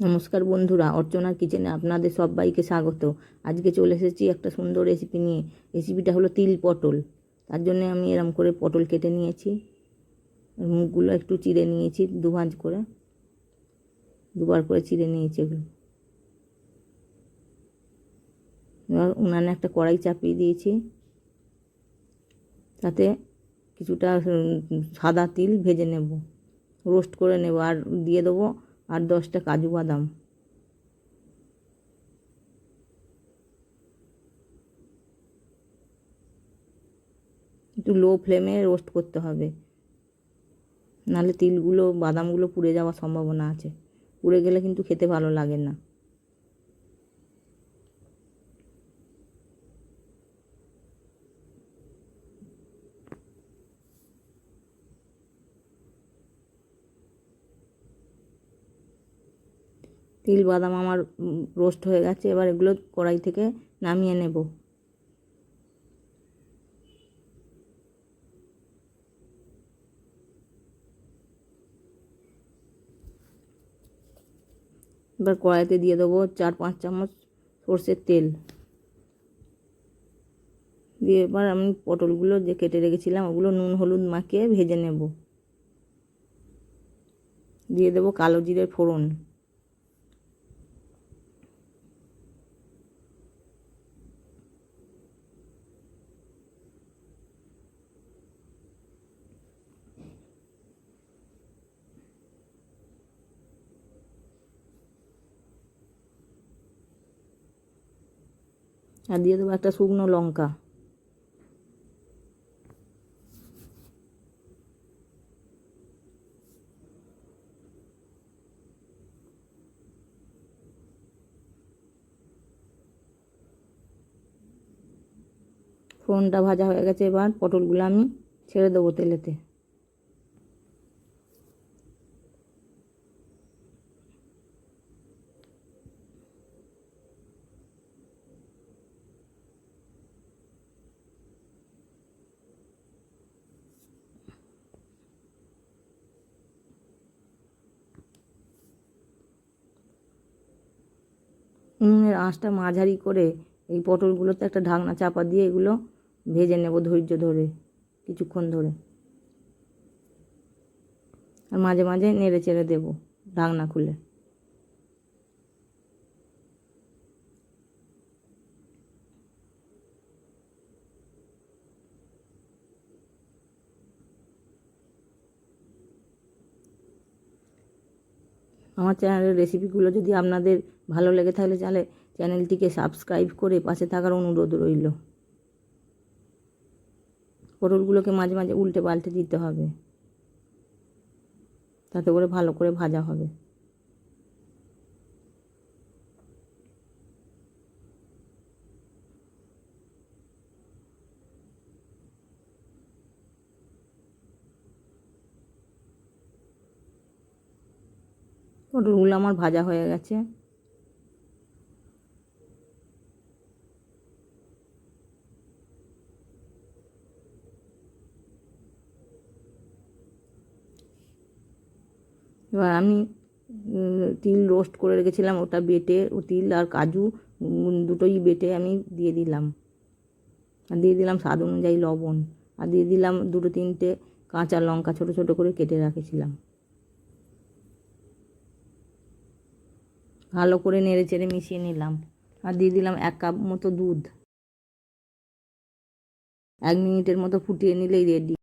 নমস্কার বন্ধুরা অর্চনার কিচেনে আপনাদের সবাইকে স্বাগত। আজকে চলে এসেছি একটা সুন্দর রেসিপি নিয়ে। রেসিপিটা হলো তিল পটল। তার জন্য আমি এরম করে পটল কেটে নিয়েছি। মুখগুলো একটু চিড়ে নিয়েছি দু ভাঁজ করে। দুবার করে চিড়ে নিয়েছি এগুলো এবার উনানে একটা কড়াই চাপিয়ে দিয়েছি। তাতে কিছুটা সাদা তিল ভেজে নেব। রোস্ট করে নেব। আর দিয়ে দেবো আর দশটা কাজু বাদাম। একটু লো ফ্লেমে রোস্ট করতে হবে। নাহলে তিলগুলো, বাদামগুলো পুড়ে যাওয়ার সম্ভাবনা আছে। পুড়ে গেলে কিন্তু খেতে ভালো লাগে না। তিল, বাদাম আমার রোস্ট হয়ে গেছে, এবার এগুলো কড়াই থেকে নামিয়ে নেব। এবার কড়াইতে দিয়ে দেবো চার, পাঁচ চামচ সর্ষের তেল। দিয়ে এবার আমি পটলগুলো যে কেটে রেখেছিলাম, ওগুলো নুন, হলুদ মাখিয়ে ভেজে নেব। দিয়ে দেবো কালো জিরের ফোড়ন। আর দিয়ে দেবো একটা শুকনো লঙ্কা। ফোড়নটা ভাজা হয়ে গেছে এবার, পটলগুলো আমি ছেড়ে দেবো তেলেতে। উনুনের আঁচটা মাঝারি করে এই পটলগুলোতে একটা ঢাকনা চাপা দিয়ে এগুলো ভেজে নেব ধৈর্য ধরে, কিছুক্ষণ ধরে। আর মাঝে মাঝে নেড়ে চেড়ে দেবো ঢাকনা খুলে। আমার চ্যানেলের রেসিপিগুলো যদি আপনাদের ভালো লেগে থাকলে তাহলে চ্যানেলটিকে সাবস্ক্রাইব করে পাশে থাকার অনুরোধ রইল। পটলগুলোকে মাঝে মাঝে উল্টে পাল্টে দিতে হবে। তাতে করে ভালো করে ভাজা হবে। পটলগুলো আমার ভাজা হয়ে গেছে। এবার আমি তিল রোস্ট করে রেখেছিলাম ওটা বেটে, ও তিল আর কাজু দুটোই বেটে আমি দিয়ে দিলাম। আর দিয়ে দিলাম স্বাদ অনুযায়ী লবণ। আর দিয়ে দিলাম দুটো তিনটে কাঁচা লঙ্কা ছোটো ছোটো করে কেটে রেখেছিলাম। ভালো করে নেড়ে চেড়ে মিশিয়ে নিলাম। আর দিয়ে দিলাম এক কাপ মতো দুধ। এক মিনিটের মতো ফুটিয়ে নিলেই রেডি